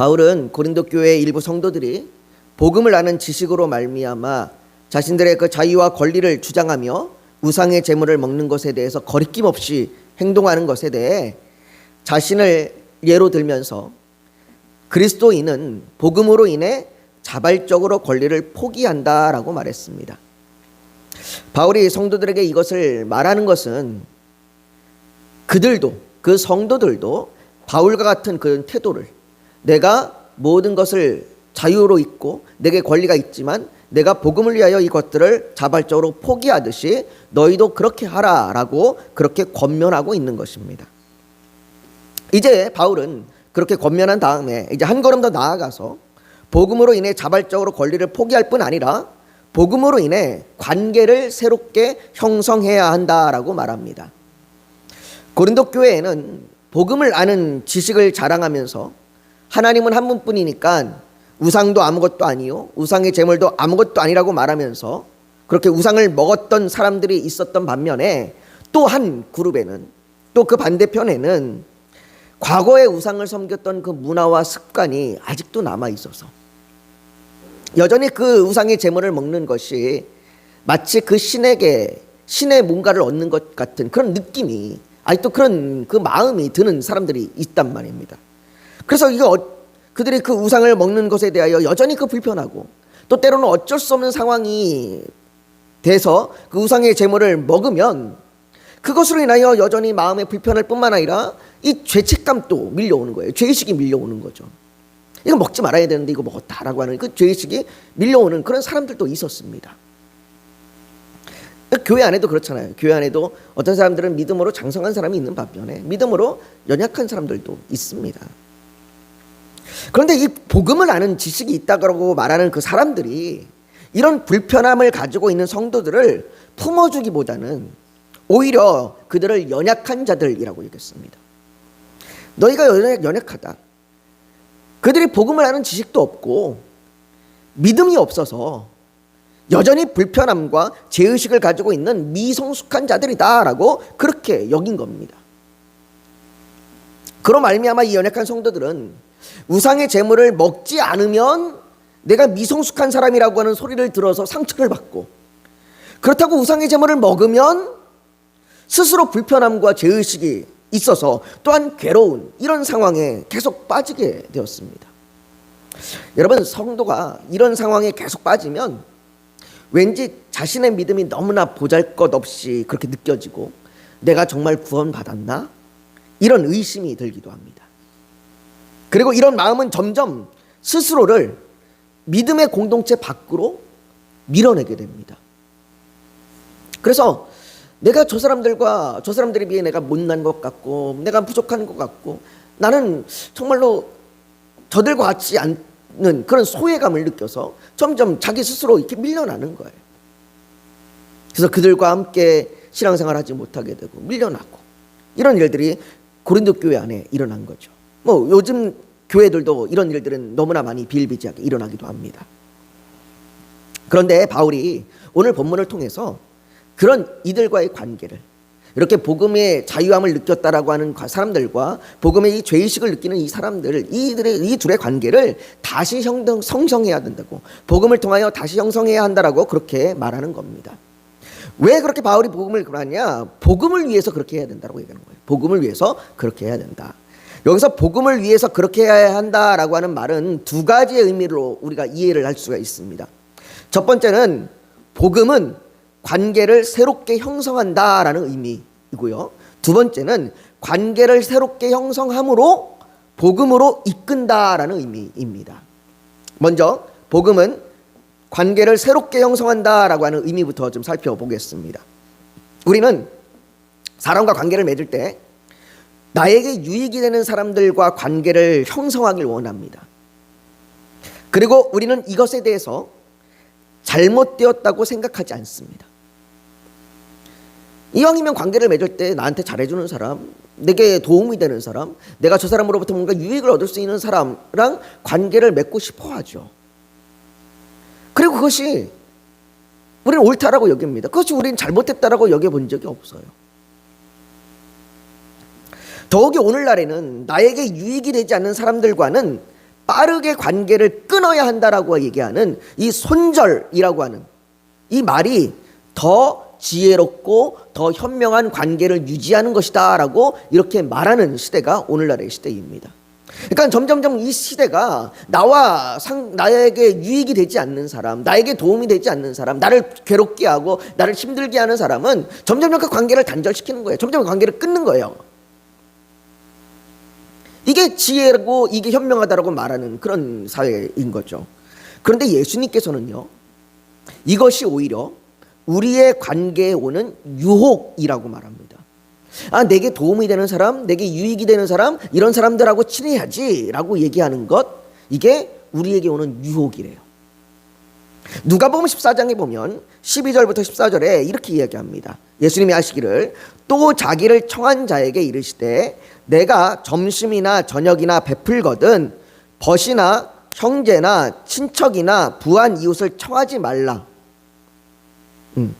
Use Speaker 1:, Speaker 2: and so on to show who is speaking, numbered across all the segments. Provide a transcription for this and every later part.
Speaker 1: 바울은 고린도 교회 일부 성도들이 복음을 아는 지식으로 말미암아 자신들의 그 자유와 권리를 주장하며 우상의 재물을 먹는 것에 대해서 거리낌 없이 행동하는 것에 대해 자신을 예로 들면서 그리스도인은 복음으로 인해 자발적으로 권리를 포기한다라고 말했습니다. 바울이 성도들에게 이것을 말하는 것은 그들도 그 성도들도 바울과 같은 그런 태도를 내가 모든 것을 자유로 있고 내게 권리가 있지만 내가 복음을 위하여 이것들을 자발적으로 포기하듯이 너희도 그렇게 하라라고 그렇게 권면하고 있는 것입니다. 이제 바울은 그렇게 권면한 다음에 이제 한 걸음 더 나아가서 복음으로 인해 자발적으로 권리를 포기할 뿐 아니라 복음으로 인해 관계를 새롭게 형성해야 한다라고 말합니다. 고린도 교회에는 복음을 아는 지식을 자랑하면서 하나님은 한 분뿐이니까 우상도 아무것도 아니요 우상의 제물도 아무것도 아니라고 말하면서 그렇게 우상을 먹었던 사람들이 있었던 반면에 또 한 그룹에는 또 그 반대편에는 과거의 우상을 섬겼던 그 문화와 습관이 아직도 남아 있어서 여전히 그 우상의 제물을 먹는 것이 마치 그 신에게 신의 뭔가를 얻는 것 같은 그런 느낌이 아직도 그런 그 마음이 드는 사람들이 있단 말입니다. 그래서 이거 어- 그들이 그 우상을 먹는 것에 대하여 여전히 그 불편하고 또 때로는 어쩔 수 없는 상황이 돼서 그 우상의 제물을 먹으면 그것으로 인하여 여전히 마음의 불편할 뿐만 아니라 이 죄책감도 밀려오는 거예요. 죄의식이 밀려오는 거죠. 이거 먹지 말아야 되는데 이거 먹었다라고 하는 그 죄의식이 밀려오는 그런 사람들도 있었습니다. 교회 안에도 그렇잖아요. 교회 안에도 어떤 사람들은 믿음으로 장성한 사람이 있는 반면에 믿음으로 연약한 사람들도 있습니다. 그런데 이 복음을 아는 지식이 있다고 말하는 그 사람들이 이런 불편함을 가지고 있는 성도들을 품어주기보다는 오히려 그들을 연약한 자들이라고 얘기했습니다. 너희가 연약, 연약하다. 그들이 복음을 아는 지식도 없고 믿음이 없어서 여전히 불편함과 죄의식을 가지고 있는 미성숙한 자들이다라고 그렇게 여긴 겁니다. 그로 말미암아 이 연약한 성도들은 우상의 재물을 먹지 않으면 내가 미성숙한 사람이라고 하는 소리를 들어서 상처를 받고 그렇다고 우상의 재물을 먹으면 스스로 불편함과 죄의식이 있어서 또한 괴로운 이런 상황에 계속 빠지게 되었습니다. 여러분 성도가 이런 상황에 계속 빠지면 왠지 자신의 믿음이 너무나 보잘것없이 그렇게 느껴지고 내가 정말 구원받았나? 이런 의심이 들기도 합니다. 그리고 이런 마음은 점점 스스로를 믿음의 공동체 밖으로 밀어내게 됩니다. 그래서 내가 저 사람들과 저 사람들에 비해 내가 못난 것 같고 내가 부족한 것 같고 나는 정말로 저들과 같지 않는 그런 소외감을 느껴서 점점 자기 스스로 이렇게 밀려나는 거예요. 그래서 그들과 함께 신앙생활 하지 못하게 되고 밀려나고 이런 일들이 고린도 교회 안에 일어난 거죠. 뭐 요즘 교회들도 이런 일들은 너무나 많이 비일비재하게 일어나기도 합니다. 그런데 바울이 오늘 본문을 통해서 그런 이들과의 관계를 이렇게 복음의 자유함을 느꼈다라고 하는 사람들과 복음의 이 죄의식을 느끼는 이 사람들 이들의 이 둘의 관계를 다시 형성, 성성해야 된다고 복음을 통하여 다시 형성해야 한다라고 그렇게 말하는 겁니다. 왜 그렇게 바울이 복음을 그러냐? 복음을 위해서 그렇게 해야 된다고 얘기하는 거예요. 복음을 위해서 그렇게 해야 된다. 여기서 복음을 위해서 그렇게 해야 한다라고 하는 말은 두 가지의 의미로 우리가 이해를 할 수가 있습니다. 첫 번째는 복음은 관계를 새롭게 형성한다라는 의미이고요. 두 번째는 관계를 새롭게 형성함으로 복음으로 이끈다라는 의미입니다. 먼저 복음은 관계를 새롭게 형성한다라고 하는 의미부터 좀 살펴보겠습니다. 우리는 사람과 관계를 맺을 때 나에게 유익이 되는 사람들과 관계를 형성하길 원합니다. 그리고 우리는 이것에 대해서 잘못되었다고 생각하지 않습니다. 이왕이면 관계를 맺을 때 나한테 잘해주는 사람, 내게 도움이 되는 사람, 내가 저 사람으로부터 뭔가 유익을 얻을 수 있는 사람랑 관계를 맺고 싶어 하죠. 그리고 그것이 우리는 옳다라고 여깁니다. 그것이 우리는 잘못했다라고 여겨본 적이 없어요. 더욱이 오늘날에는 나에게 유익이 되지 않는 사람들과는 빠르게 관계를 끊어야 한다라고 얘기하는 이 손절이라고 하는 이 말이 더 지혜롭고 더 현명한 관계를 유지하는 것이다라고 이렇게 말하는 시대가 오늘날의 시대입니다. 그러니까 점점점 이 시대가 나와 상, 나에게 유익이 되지 않는 사람, 나에게 도움이 되지 않는 사람, 나를 괴롭게 하고 나를 힘들게 하는 사람은 점점점 그 관계를 단절시키는 거예요. 점점 관계를 끊는 거예요. 이게 지혜고 이게 현명하다라고 말하는 그런 사회인 거죠. 그런데 예수님께서는요, 이것이 오히려 우리의 관계에 오는 유혹이라고 말합니다. 아, 내게 도움이 되는 사람, 내게 유익이 되는 사람, 이런 사람들하고 친해야지라고 얘기하는 것, 이게 우리에게 오는 유혹이래요. 누가복음 14장에 보면 12절부터 14절에 이렇게 이야기합니다. 예수님이 하시기를 또 자기를 청한 자에게 이르시되 내가 점심이나 저녁이나 베풀거든 벗이나 형제나 친척이나 부한 이웃을 청하지 말라. 음,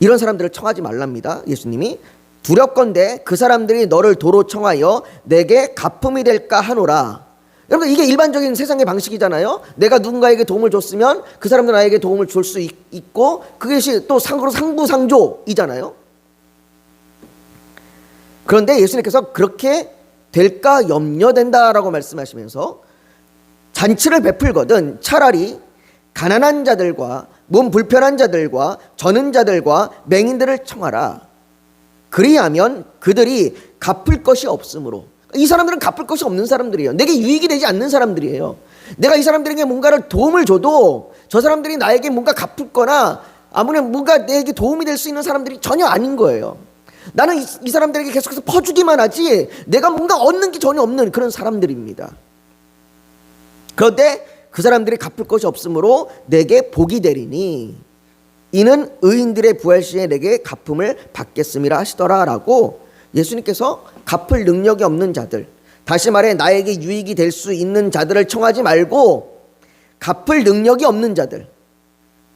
Speaker 1: 이런 사람들을 청하지 말랍니다. 예수님이 두렵건대 그 사람들이 너를 도로 청하여 내게 가품이 될까 하노라. 여러분 이게 일반적인 세상의 방식이잖아요. 내가 누군가에게 도움을 줬으면 그 사람도 나에게 도움을 줄 수 있고 그것이 또 상으로 상부상조이잖아요. 그런데 예수님께서 그렇게 될까 염려된다라고 말씀하시면서 잔치를 베풀거든 차라리 가난한 자들과 몸 불편한 자들과 저는 자들과 맹인들을 청하라. 그리하면 그들이 갚을 것이 없으므로 이 사람들은 갚을 것이 없는 사람들이에요. 내게 유익이 되지 않는 사람들이에요. 내가 이 사람들에게 뭔가를 도움을 줘도 저 사람들이 나에게 뭔가 갚을 거나 아무튼 뭔가 내게 도움이 될 수 있는 사람들이 전혀 아닌 거예요. 나는 이, 이 사람들에게 계속해서 퍼주기만 하지 내가 뭔가 얻는 게 전혀 없는 그런 사람들입니다. 그런데 그 사람들이 갚을 것이 없으므로 내게 복이 되리니 이는 의인들의 부활 시에 내게 갚음을 받겠음이라 하시더라라고 예수님께서 갚을 능력이 없는 자들 다시 말해 나에게 유익이 될 수 있는 자들을 청하지 말고 갚을 능력이 없는 자들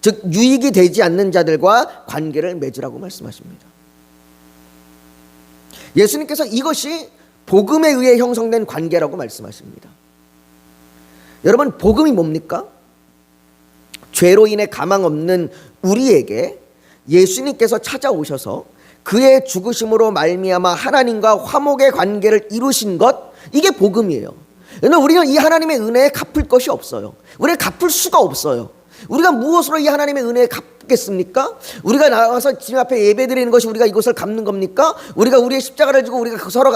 Speaker 1: 즉 유익이 되지 않는 자들과 관계를 맺으라고 말씀하십니다. 예수님께서 이것이 복음에 의해 형성된 관계라고 말씀하십니다. 여러분 복음이 뭡니까? 죄로 인해 가망 없는 우리에게 예수님께서 찾아오셔서 그의 죽으심으로 말미암아 하나님과 화목의 관계를 이루신 것 이게 복음이에요. 그러나 우리는 이 하나님의 은혜에 갚을 것이 없어요. 우리는 갚을 수가 없어요. 우리가 무엇으로 이 하나님의 은혜에 갚겠습니까? 우리가 나와서 주님 앞에 예배드리는 것이 우리가 이것을 갚는 겁니까? 우리가 우리의 십자가를 지고 우리가 그 서로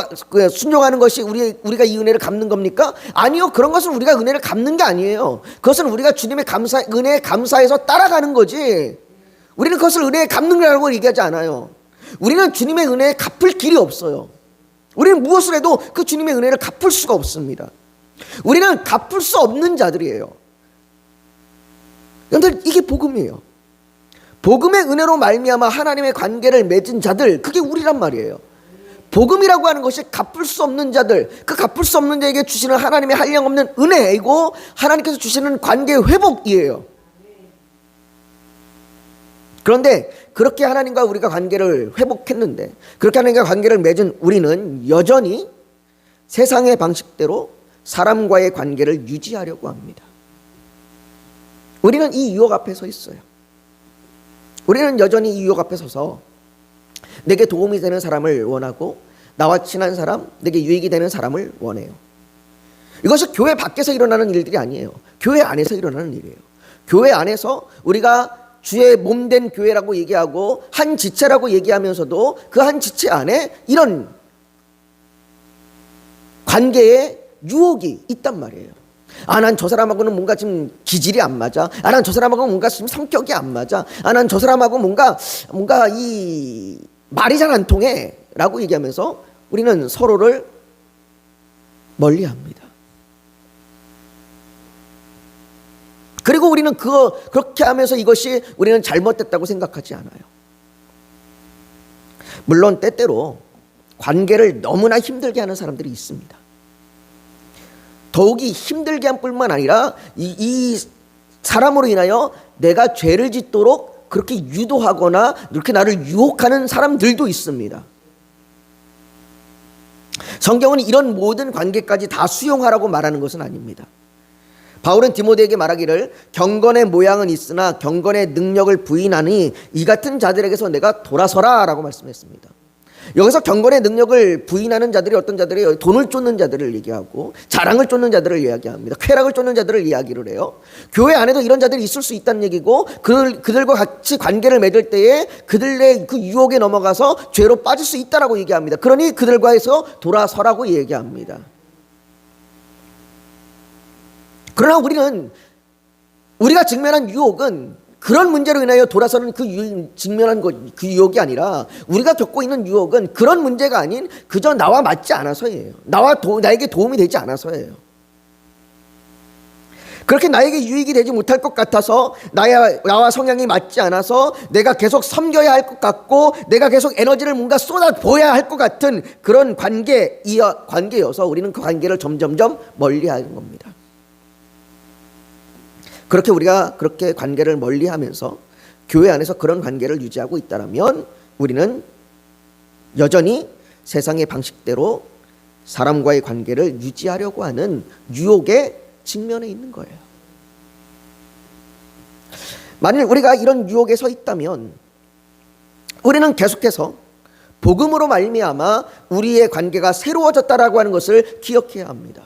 Speaker 1: 순종하는 것이 우리 우리가 이 은혜를 갚는 겁니까? 아니요. 그런 것은 우리가 은혜를 갚는 게 아니에요. 그것은 우리가 주님의 감사 은혜에 감사해서 따라가는 거지. 우리는 그것을 은혜에 갚는 거라고 얘기하지 않아요. 우리는 주님의 은혜에 갚을 길이 없어요. 우리는 무엇을 해도 그 주님의 은혜를 갚을 수가 없습니다. 우리는 갚을 수 없는 자들이에요. 여러분들 이게 복음이에요. 복음의 은혜로 말미암아 하나님의 관계를 맺은 자들 그게 우리란 말이에요. 복음이라고 하는 것이 갚을 수 없는 자들, 그 갚을 수 없는 자에게 주시는 하나님의 한량 없는 은혜이고 하나님께서 주시는 관계 회복이에요. 그런데 그렇게 하나님과 우리가 관계를 회복했는데 그렇게 하나님과 관계를 맺은 우리는 여전히 세상의 방식대로 사람과의 관계를 유지하려고 합니다. 우리는 이 유혹 앞에 서 있어요. 우리는 여전히 이 유혹 앞에 서서 내게 도움이 되는 사람을 원하고 나와 친한 사람, 내게 유익이 되는 사람을 원해요. 이것이 교회 밖에서 일어나는 일들이 아니에요. 교회 안에서 일어나는 일이에요. 교회 안에서 우리가 주의 몸 된 교회라고 얘기하고 한 지체라고 얘기하면서도 그 한 지체 안에 이런 관계의 유혹이 있단 말이에요. 아, 난 저 사람하고는 뭔가 지금 기질이 안 맞아. 아, 난 저 사람하고 뭔가 지금 성격이 안 맞아. 아, 난 저 사람하고 뭔가, 뭔가 이 말이 잘 안 통해. 라고 얘기하면서 우리는 서로를 멀리 합니다. 그리고 우리는 그거, 그렇게 하면서 이것이 우리는 잘못됐다고 생각하지 않아요. 물론 때때로 관계를 너무나 힘들게 하는 사람들이 있습니다. 더욱이 힘들게 한 뿐만 아니라 이, 이 사람으로 인하여 내가 죄를 짓도록 그렇게 유도하거나 이렇게 나를 유혹하는 사람들도 있습니다. 성경은 이런 모든 관계까지 다 수용하라고 말하는 것은 아닙니다. 바울은 디모데에게 말하기를 경건의 모양은 있으나 경건의 능력을 부인하니 이 같은 자들에게서 내가 돌아서라라고 말씀했습니다. 여기서 경건의 능력을 부인하는 자들이 어떤 자들이 돈을 쫓는 자들을 얘기하고 자랑을 쫓는 자들을 이야기합니다. 쾌락을 쫓는 자들을 이야기를 해요. 교회 안에도 이런 자들이 있을 수 있다는 얘기고 그, 그들과 같이 관계를 맺을 때에 그들의 그 유혹에 넘어가서 죄로 빠질 수 있다라고 얘기합니다. 그러니 그들과에서 돌아서라고 얘기합니다. 그러나 우리는 우리가 직면한 유혹은 그런 문제로 인하여 돌아서는 그 유, 직면한 것, 그 유혹이 아니라 우리가 겪고 있는 유혹은 그런 문제가 아닌 그저 나와 맞지 않아서예요. 나와 도, 나에게 도움이 되지 않아서예요. 그렇게 나에게 유익이 되지 못할 것 같아서 나야, 나와 성향이 맞지 않아서 내가 계속 섬겨야 할 것 같고 내가 계속 에너지를 뭔가 쏟아부어야 할 것 같은 그런 관계, 관계여서 우리는 그 관계를 점점점 멀리 하는 겁니다. 그렇게 우리가 그렇게 관계를 멀리 하면서 교회 안에서 그런 관계를 유지하고 있다면 우리는 여전히 세상의 방식대로 사람과의 관계를 유지하려고 하는 유혹에 직면해 있는 거예요. 만일 우리가 이런 유혹에 서 있다면 우리는 계속해서 복음으로 말미암아 우리의 관계가 새로워졌다라고 하는 것을 기억해야 합니다.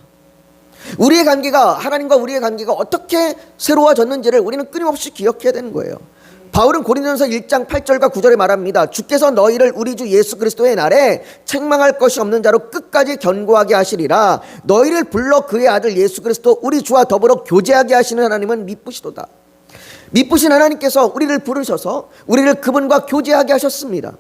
Speaker 1: 우리의 관계가 하나님과 우리의 관계가 어떻게 새로워졌는지를 우리는 끊임없이 기억해야 되는 거예요. 바울은 고린도전서 1장 8절과 9절에 말합니다. 주께서 너희를 우리 주 예수 그리스도의 날에 책망할 것이 없는 자로 끝까지 견고하게 하시리라. 너희를 불러 그의 아들 예수 그리스도 우리 주와 더불어 교제하게 하시는 하나님은 미쁘시도다. 미쁘신 하나님께서 우리를 부르셔서 우리를 그분과 교제하게 하셨습니다.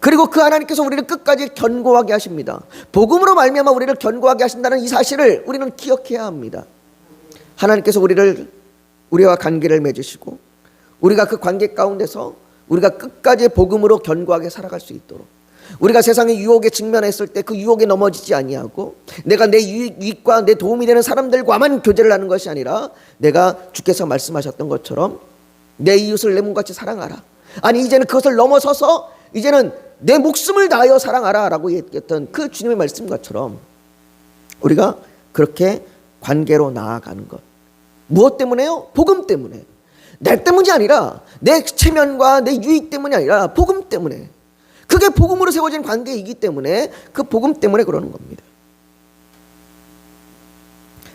Speaker 1: 그리고 그 하나님께서 우리를 끝까지 견고하게 하십니다. 복음으로 말미암아 우리를 견고하게 하신다는 이 사실을 우리는 기억해야 합니다. 하나님께서 우리를 우리와 관계를 맺으시고 우리가 그 관계 가운데서 우리가 끝까지 복음으로 견고하게 살아갈 수 있도록 우리가 세상의 유혹에 직면했을 때 그 유혹에 넘어지지 아니하고 내가 내 유익과 내 도움이 되는 사람들과만 교제를 하는 것이 아니라 내가 주께서 말씀하셨던 것처럼 내 이웃을 내 몸같이 사랑하라. 아니 이제는 그것을 넘어서서 이제는 내 목숨을 다하여 사랑하라 라고 얘기했던 그 주님의 말씀과처럼 우리가 그렇게 관계로 나아가는 것 무엇 때문에요? 복음 때문에 내 때문이 아니라 내 체면과 내 유익 때문이 아니라 복음 때문에 그게 복음으로 세워진 관계이기 때문에 그 복음 때문에 그러는 겁니다.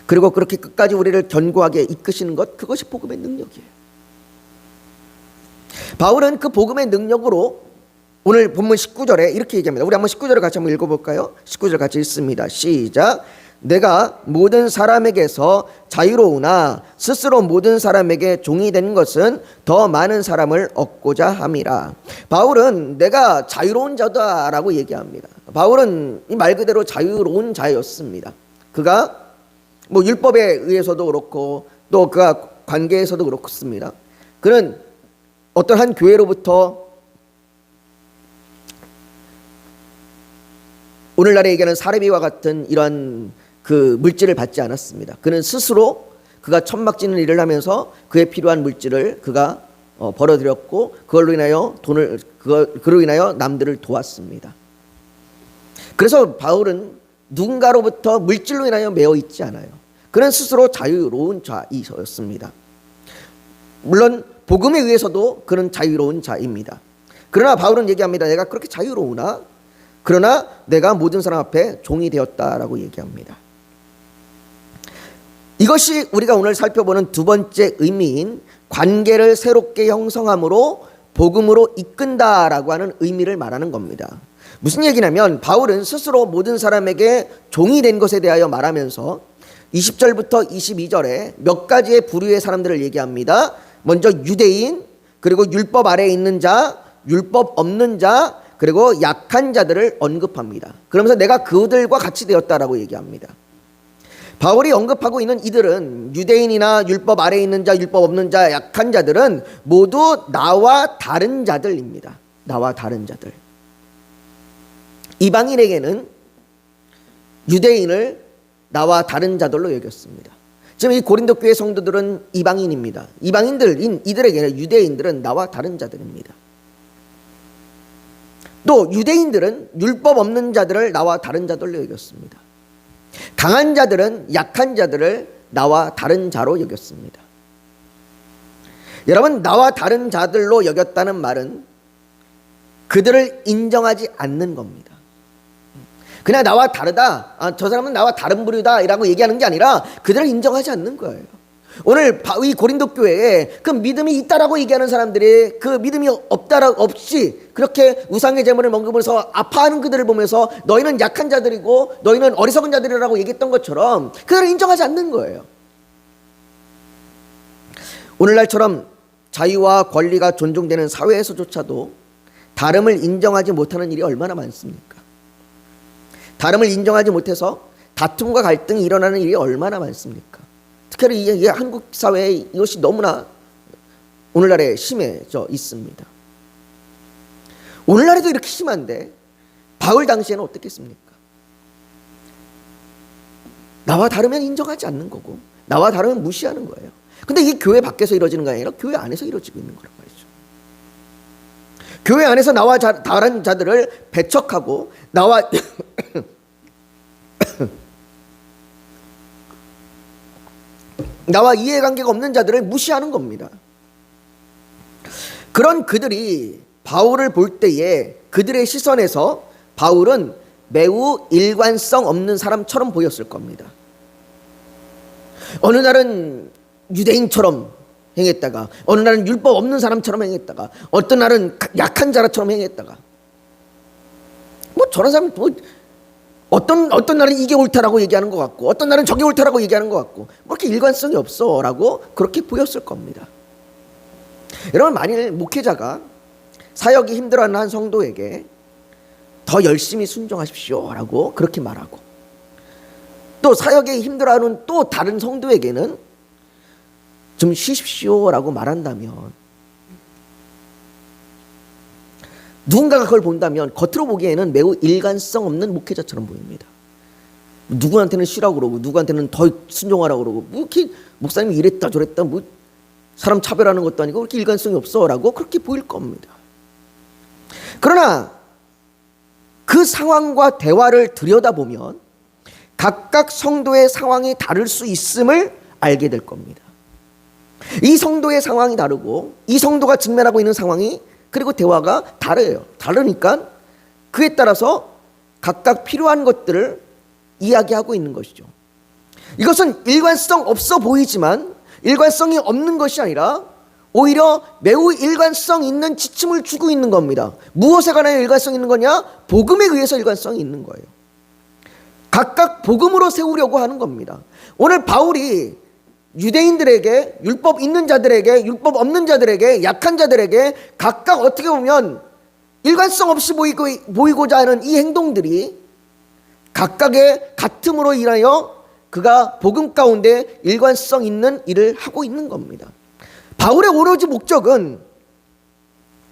Speaker 1: 그리고 그렇게 끝까지 우리를 견고하게 이끄시는 것 그것이 복음의 능력이에요. 바울은 그 복음의 능력으로 오늘 본문 19절에 이렇게 얘기합니다. 우리 한번 19절을 같이 한번 읽어볼까요? 19절 같이 읽습니다. 시작. 내가 모든 사람에게서 자유로우나 스스로 모든 사람에게 종이 된 것은 더 많은 사람을 얻고자 함이라. 바울은 내가 자유로운 자다라고 얘기합니다. 바울은 이 말 그대로 자유로운 자였습니다. 그가 뭐 율법에 의해서도 그렇고 또 그가 관계에서도 그렇습니다. 그는 어떤 한 교회로부터 오늘날에 얘기하는 사례비와 같은 이러한 그 물질을 받지 않았습니다. 그는 스스로 그가 천막짓는 일을 하면서 그에 필요한 물질을 그가 어, 벌어들였고 그걸로 인하여 돈을 그거, 그로 인하여 남들을 도왔습니다. 그래서 바울은 누군가로부터 물질로 인하여 매어 있지 않아요. 그는 스스로 자유로운 자이셨습니다. 물론 복음에 의해서도 그는 자유로운 자입니다. 그러나 바울은 얘기합니다. 내가 그렇게 자유로우나 그러나 내가 모든 사람 앞에 종이 되었다라고 얘기합니다. 이것이 우리가 오늘 살펴보는 두 번째 의미인 관계를 새롭게 형성함으로 복음으로 이끈다라고 하는 의미를 말하는 겁니다. 무슨 얘기냐면 바울은 스스로 모든 사람에게 종이 된 것에 대하여 말하면서 20절부터 22절에 몇 가지의 부류의 사람들을 얘기합니다. 먼저 유대인, 그리고 율법 아래에 있는 자, 율법 없는 자, 그리고 약한 자들을 언급합니다. 그러면서 내가 그들과 같이 되었다라고 얘기합니다. 바울이 언급하고 있는 이들은 유대인이나 율법 아래에 있는 자, 율법 없는 자, 약한 자들은 모두 나와 다른 자들입니다. 나와 다른 자들. 이방인에게는 유대인을 나와 다른 자들로 여겼습니다. 지금 이 고린도 교회 성도들은 이방인입니다. 이방인들 이들에게는 유대인들은 나와 다른 자들입니다. 또 유대인들은 율법 없는 자들을 나와 다른 자들로 여겼습니다. 강한 자들은 약한 자들을 나와 다른 자로 여겼습니다. 여러분 나와 다른 자들로 여겼다는 말은 그들을 인정하지 않는 겁니다. 그냥 나와 다르다. 아, 저 사람은 나와 다른 부류다라고 얘기하는 게 아니라 그들을 인정하지 않는 거예요. 오늘 바- 이 고린도 교회에 그 믿음이 있다라고 얘기하는 사람들이 그 믿음이 없다라 없이 그렇게 우상의 제물을 먹으면서 아파하는 그들을 보면서 너희는 약한 자들이고 너희는 어리석은 자들이라고 얘기했던 것처럼 그들을 인정하지 않는 거예요. 오늘날처럼 자유와 권리가 존중되는 사회에서조차도 다름을 인정하지 못하는 일이 얼마나 많습니까? 다름을 인정하지 못해서 다툼과 갈등이 일어나는 일이 얼마나 많습니까? 특히 이, 이 한국 사회에 이것이 너무나 오늘날에 심해져 있습니다. 오늘날에도 이렇게 심한데 바울 당시에는 어떻겠습니까? 나와 다르면 인정하지 않는 거고 나와 다르면 무시하는 거예요. 근데 이게 교회 밖에서 이루어지는 게 아니라 교회 안에서 이루어지고 있는 거란 말이죠. 교회 안에서 나와 자, 다른 자들을 배척하고 나와 나와 이해관계가 없는 자들을 무시하는 겁니다. 그런 그들이 바울을 볼 때에 그들의 시선에서 바울은 매우 일관성 없는 사람처럼 보였을 겁니다. 어느 날은 유대인처럼 행했다가 어느 날은 율법 없는 사람처럼 행했다가 어떤 날은 약한 자라처럼 행했다가 뭐 저런 사람 뭐 어떤 어떤 날은 이게 옳다라고 얘기하는 것 같고 어떤 날은 저게 옳다라고 얘기하는 것 같고 뭐 이렇게 일관성이 없어라고 그렇게 보였을 겁니다. 여러분 만일 목회자가 사역이 힘들어하는 한 성도에게 더 열심히 순종하십시오라고 그렇게 말하고 또 사역에 힘들어하는 또 다른 성도에게는 좀 쉬십시오라고 말한다면 누군가가 그걸 본다면 겉으로 보기에는 매우 일관성 없는 목회자처럼 보입니다. 누구한테는 쉬라고 그러고 누구한테는 더 순종하라고 그러고 뭐 이렇게 목사님이 이랬다 저랬다 뭐 사람 차별하는 것도 아니고 그렇게 일관성이 없어라고 그렇게 보일 겁니다. 그러나 그 상황과 대화를 들여다보면 각각 성도의 상황이 다를 수 있음을 알게 될 겁니다. 이 성도의 상황이 다르고 이 성도가 직면하고 있는 상황이 그리고 대화가 다르요. 다르니까 그에 따라서 각각 필요한 것들을 이야기하고 있는 것이죠. 이것은 일관성 없어 보이지만 일관성이 없는 것이 아니라 오히려 매우 일관성 있는 지침을 주고 있는 겁니다. 무엇에 관하여 일관성 있는 거냐? 복음에 의해서 일관성이 있는 거예요. 각각 복음으로 세우려고 하는 겁니다. 오늘 바울이 유대인들에게 율법 있는 자들에게 율법 없는 자들에게 약한 자들에게 각각 어떻게 보면 일관성 없이 보이고, 보이고자 하는 이 행동들이 각각의 같음으로 인하여 그가 복음 가운데 일관성 있는 일을 하고 있는 겁니다. 바울의 오로지 목적은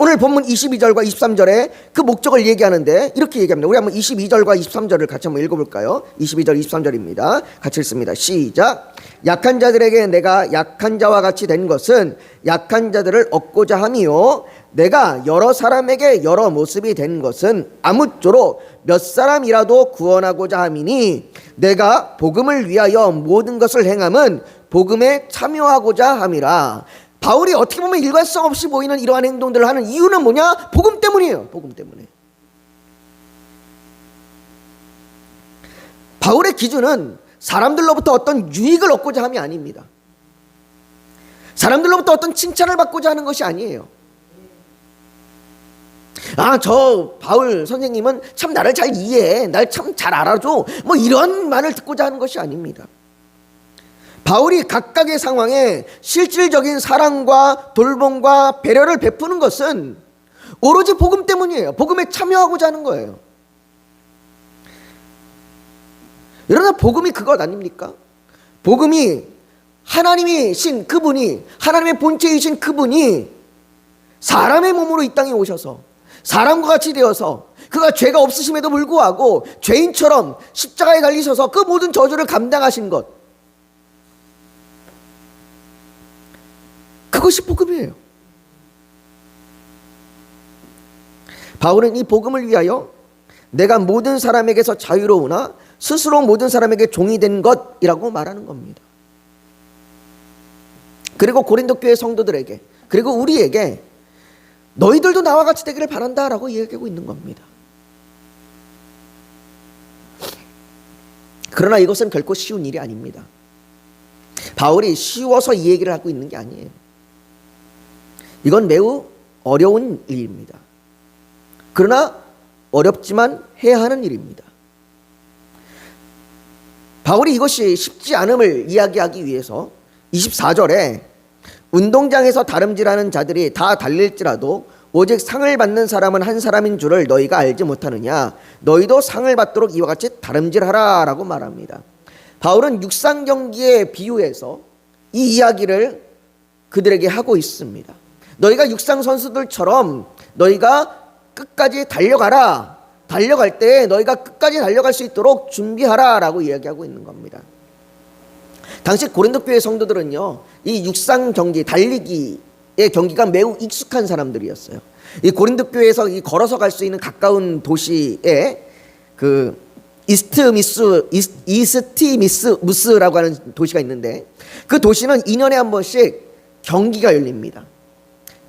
Speaker 1: 오늘 본문 22절과 23절에 그 목적을 얘기하는데 이렇게 얘기합니다. 우리 한번 22절과 23절을 같이 한번 읽어볼까요? 22절, 23절입니다. 같이 읽습니다. 시작. 약한 자들에게 내가 약한 자와 같이 된 것은 약한 자들을 얻고자 함이요. 내가 여러 사람에게 여러 모습이 된 것은 아무쪼록 몇 사람이라도 구원하고자 함이니 내가 복음을 위하여 모든 것을 행함은 복음에 참여하고자 함이라. 바울이 어떻게 보면 일관성 없이 보이는 이러한 행동들을 하는 이유는 뭐냐? 복음 때문이에요. 복음 때문에. 바울의 기준은 사람들로부터 어떤 유익을 얻고자 함이 아닙니다. 사람들로부터 어떤 칭찬을 받고자 하는 것이 아니에요. 아, 저 바울 선생님은 참 나를 잘 이해해. 날 참 잘 알아줘. 뭐 이런 말을 듣고자 하는 것이 아닙니다. 바울이 각각의 상황에 실질적인 사랑과 돌봄과 배려를 베푸는 것은 오로지 복음 때문이에요. 복음에 참여하고자 하는 거예요. 그러나 복음이 그것 아닙니까? 복음이 하나님이신 그분이 하나님의 본체이신 그분이 사람의 몸으로 이 땅에 오셔서 사람과 같이 되어서 그가 죄가 없으심에도 불구하고 죄인처럼 십자가에 달리셔서 그 모든 저주를 감당하신 것 그것이 복음이에요. 바울은 이 복음을 위하여 내가 모든 사람에게서 자유로우나 스스로 모든 사람에게 종이 된 것이라고 말하는 겁니다. 그리고 고린도 교회 성도들에게 그리고 우리에게 너희들도 나와 같이 되기를 바란다라고 이야기하고 있는 겁니다. 그러나 이것은 결코 쉬운 일이 아닙니다. 바울이 쉬워서 이 얘기를 하고 있는 게 아니에요. 이건 매우 어려운 일입니다. 그러나 어렵지만 해야 하는 일입니다. 바울이 이것이 쉽지 않음을 이야기하기 위해서 24절에 운동장에서 다름질하는 자들이 다 달릴지라도 오직 상을 받는 사람은 한 사람인 줄을 너희가 알지 못하느냐 너희도 상을 받도록 이와 같이 다름질하라라고 말합니다. 바울은 육상 경기에 비유해서 이 이야기를 그들에게 하고 있습니다. 너희가 육상 선수들처럼 너희가 끝까지 달려가라. 달려갈 때 너희가 끝까지 달려갈 수 있도록 준비하라라고 이야기하고 있는 겁니다. 당시 고린도 교회 성도들은요, 이 육상 경기, 달리기의 경기가 매우 익숙한 사람들이었어요. 이 고린도 교회에서 이 걸어서 갈 수 있는 가까운 도시에 그 이스트 미스 이스- 이스티 미스 무스라고 하는 도시가 있는데 그 도시는 2년에 한 번씩 경기가 열립니다.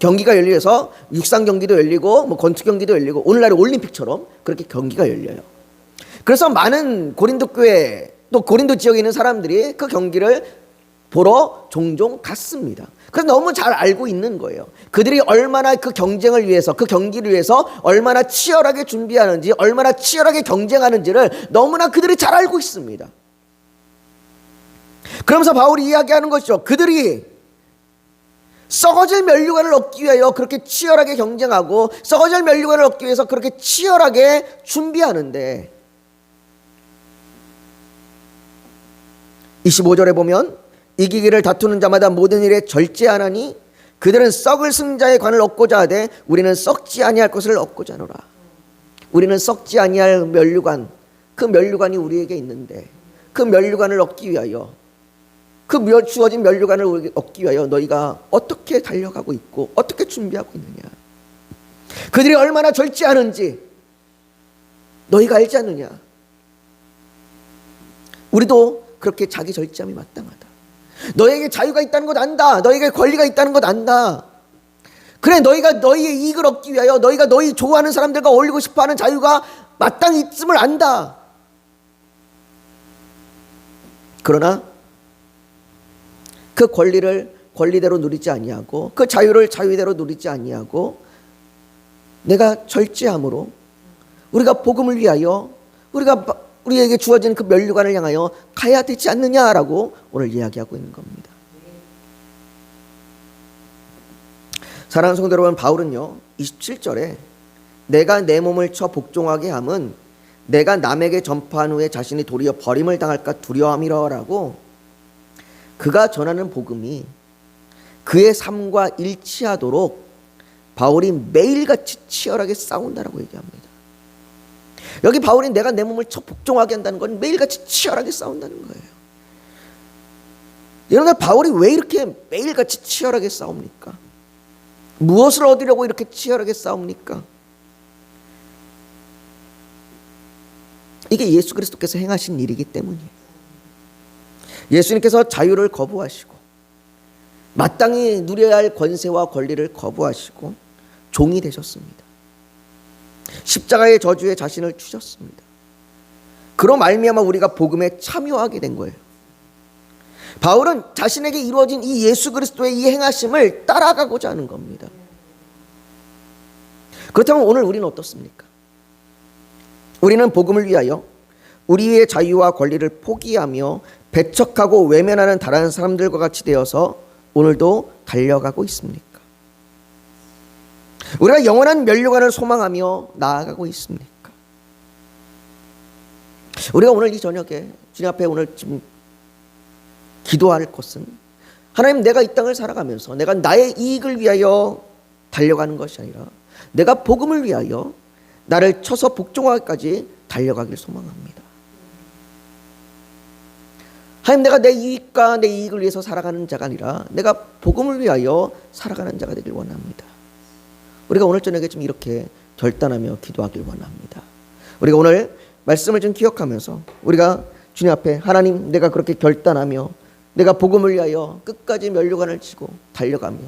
Speaker 1: 경기가 열려서 육상 경기도 열리고 뭐 권투 경기도 열리고 오늘날의 올림픽처럼 그렇게 경기가 열려요. 그래서 많은 고린도 교회 또 고린도 지역에 있는 사람들이 그 경기를 보러 종종 갔습니다. 그래서 너무 잘 알고 있는 거예요. 그들이 얼마나 그 경쟁을 위해서 그 경기를 위해서 얼마나 치열하게 준비하는지 얼마나 치열하게 경쟁하는지를 너무나 그들이 잘 알고 있습니다. 그러면서 바울이 이야기하는 것이죠. 그들이 썩어질 면류관을 얻기 위하여 그렇게 치열하게 경쟁하고 썩어질 면류관을 얻기 위해서 그렇게 치열하게 준비하는데 25절에 보면 이기기를 다투는 자마다 모든 일에 절제하나니 그들은 썩을 승자의 관을 얻고자 하되 우리는 썩지 아니할 것을 얻고자 하노라. 우리는 썩지 아니할 면류관 그 면류관이 우리에게 있는데 그 면류관을 얻기 위하여 그 며- 주어진 면류관을 얻기 위하여 너희가 어떻게 달려가고 있고 어떻게 준비하고 있느냐. 그들이 얼마나 절제하는지 너희가 알지 않느냐. 우리도 그렇게 자기 절제함이 마땅하다. 너에게 자유가 있다는 것 안다. 너에게 권리가 있다는 것 안다. 그래 너희가 너희의 이익을 얻기 위하여 너희가 너희 좋아하는 사람들과 어울리고 싶어하는 자유가 마땅히 있음을 안다. 그러나 그 권리를 권리대로 누리지 아니하고 그 자유를 자유대로 누리지 아니하고 내가 절제함으로 우리가 복음을 위하여 우리가 바- 우리에게 주어진 그 면류관을 향하여 가야 되지 않느냐라고 오늘 이야기하고 있는 겁니다. 사랑하는 성도 여러분, 바울은요 27절에 내가 내 몸을 쳐 복종하게 함은 내가 남에게 전파한 후에 자신이 도리어 버림을 당할까 두려움이라라고 그가 전하는 복음이 그의 삶과 일치하도록 바울이 매일같이 치열하게 싸운다라고 얘기합니다. 여기 바울이 내가 내 몸을 쳐 복종하게 한다는 건 매일같이 치열하게 싸운다는 거예요. 여러분 바울이 왜 이렇게 매일같이 치열하게 싸웁니까? 무엇을 얻으려고 이렇게 치열하게 싸웁니까? 이게 예수 그리스도께서 행하신 일이기 때문이에요. 예수님께서 자유를 거부하시고 마땅히 누려야 할 권세와 권리를 거부하시고 종이 되셨습니다. 십자가의 저주에 자신을 주셨습니다. 그로 말미암아 우리가 복음에 참여하게 된 거예요. 바울은 자신에게 이루어진 이 예수 그리스도의 이 행하심을 따라가고자 하는 겁니다. 그렇다면 오늘 우리는 어떻습니까? 우리는 복음을 위하여 우리의 자유와 권리를 포기하며 배척하고 외면하는 다른 사람들과 같이 되어서 오늘도 달려가고 있습니까? 우리가 영원한 면류관을 소망하며 나아가고 있습니까? 우리가 오늘 이 저녁에 주님 앞에 오늘 지금 기도할 것은 하나님 내가 이 땅을 살아가면서 내가 나의 이익을 위하여 달려가는 것이 아니라 내가 복음을 위하여 나를 쳐서 복종하기까지 달려가길 소망합니다. 하나님 내가 내 이익과 내 이익을 위해서 살아가는 자가 아니라 내가 복음을 위하여 살아가는 자가 되길 원합니다. 우리가 오늘 저녁에 좀 이렇게 결단하며 기도하길 원합니다. 우리가 오늘 말씀을 좀 기억하면서 우리가 주님 앞에 하나님 내가 그렇게 결단하며 내가 복음을 위하여 끝까지 면류관을 치고 달려가며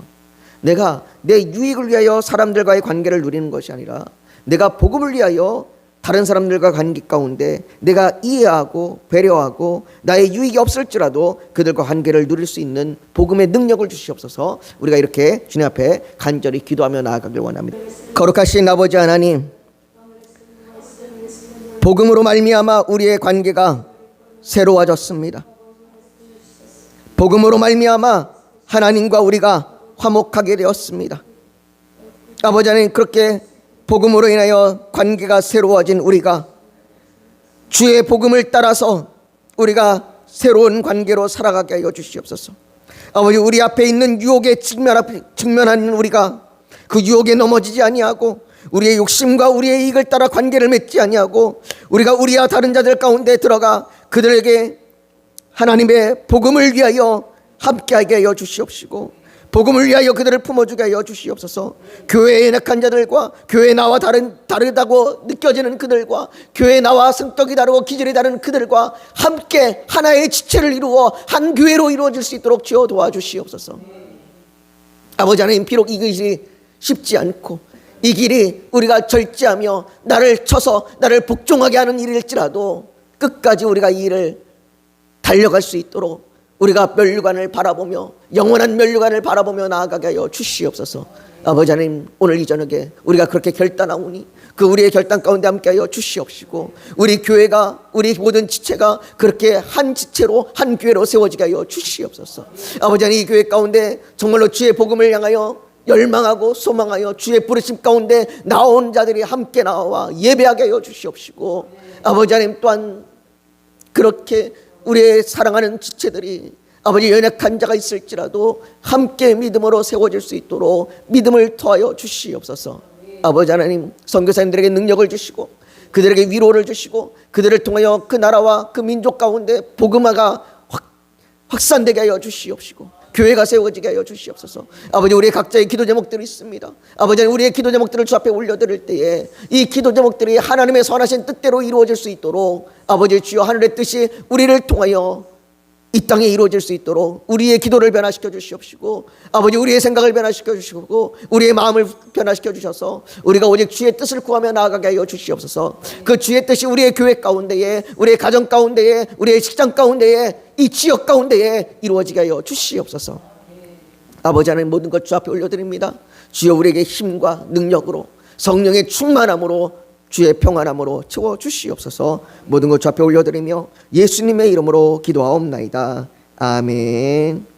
Speaker 1: 내가 내 유익을 위하여 사람들과의 관계를 누리는 것이 아니라 내가 복음을 위하여 다른 사람들과 관계 가운데 내가 이해하고 배려하고 나의 유익이 없을지라도 그들과 관계를 누릴 수 있는 복음의 능력을 주시옵소서 우리가 이렇게 주님 앞에 간절히 기도하며 나아가길 원합니다. 거룩하신 아버지 하나님 복음으로 말미암아 우리의 관계가 새로워졌습니다. 복음으로 말미암아 하나님과 우리가 화목하게 되었습니다. 아버지 하나님 그렇게 복음으로 인하여 관계가 새로워진 우리가 주의 복음을 따라서 우리가 새로운 관계로 살아가게 하여 주시옵소서. 아버지 우리 앞에 있는 유혹에 직면하는 우리가 그 유혹에 넘어지지 아니하고 우리의 욕심과 우리의 이익을 따라 관계를 맺지 아니하고 우리가 우리와 다른 자들 가운데 들어가 그들에게 하나님의 복음을 위하여 함께하게 하여 주시옵시고 복음을 위하여 그들을 품어주게 하여 주시옵소서. 교회에 낙한 자들과 교회 나와 다른 다르다고 느껴지는 그들과 교회 나와 성격이 다르고 기질이 다른 그들과 함께 하나의 지체를 이루어 한 교회로 이루어질 수 있도록 주어 도와주시옵소서. 아버지 하나님 비록 이 길이 쉽지 않고 이 길이 우리가 절제하며 나를 쳐서 나를 복종하게 하는 일일지라도 끝까지 우리가 이 일을 달려갈 수 있도록 우리가 멸류관을 바라보며 영원한 멸류관을 바라보며 나아가게 하여 주시옵소서. 아버지 하나님 오늘 이 저녁에 우리가 그렇게 결단하오니 그 우리의 결단 가운데 함께하여 주시옵시고 우리 교회가 우리 모든 지체가 그렇게 한 지체로 한 교회로 세워지게 하여 주시옵소서. 아버지 하나님 이 교회 가운데 정말로 주의 복음을 향하여 열망하고 소망하여 주의 부르심 가운데 나온 자들이 함께 나와 예배하게 하여 주시옵시고 아버지 하나님 또한 그렇게 우리의 사랑하는 지체들이 아버지 연약한 자가 있을지라도 함께 믿음으로 세워질 수 있도록 믿음을 더하여 주시옵소서. 아버지 하나님 선교사님들에게 능력을 주시고 그들에게 위로를 주시고 그들을 통하여 그 나라와 그 민족 가운데 복음화가 확, 확산되게 하여 주시옵시고 교회가 세워지게 하여 주시옵소서. 아버지 우리의 각자의 기도 제목들이 있습니다. 아버지 우리의 기도 제목들을 주 앞에 올려드릴 때에 이 기도 제목들이 하나님의 선하신 뜻대로 이루어질 수 있도록 아버지 주여 하늘의 뜻이 우리를 통하여 이 땅에 이루어질 수 있도록 우리의 기도를 변화시켜 주시옵시고 아버지 우리의 생각을 변화시켜 주시고 우리의 마음을 변화시켜 주셔서 우리가 오직 주의 뜻을 구하며 나아가게 하여 주시옵소서. 그 주의 뜻이 우리의 교회 가운데에 우리의 가정 가운데에 우리의 직장 가운데에 이 지역 가운데에 이루어지게 하여 주시옵소서. 아버지 하나님 모든 것 주 앞에 올려드립니다. 주여 우리에게 힘과 능력으로 성령의 충만함으로 주의 평안함으로 채워 주시옵소서. 모든 것주 앞에 올려드리며 예수님의 이름으로 기도하옵나이다. 아멘.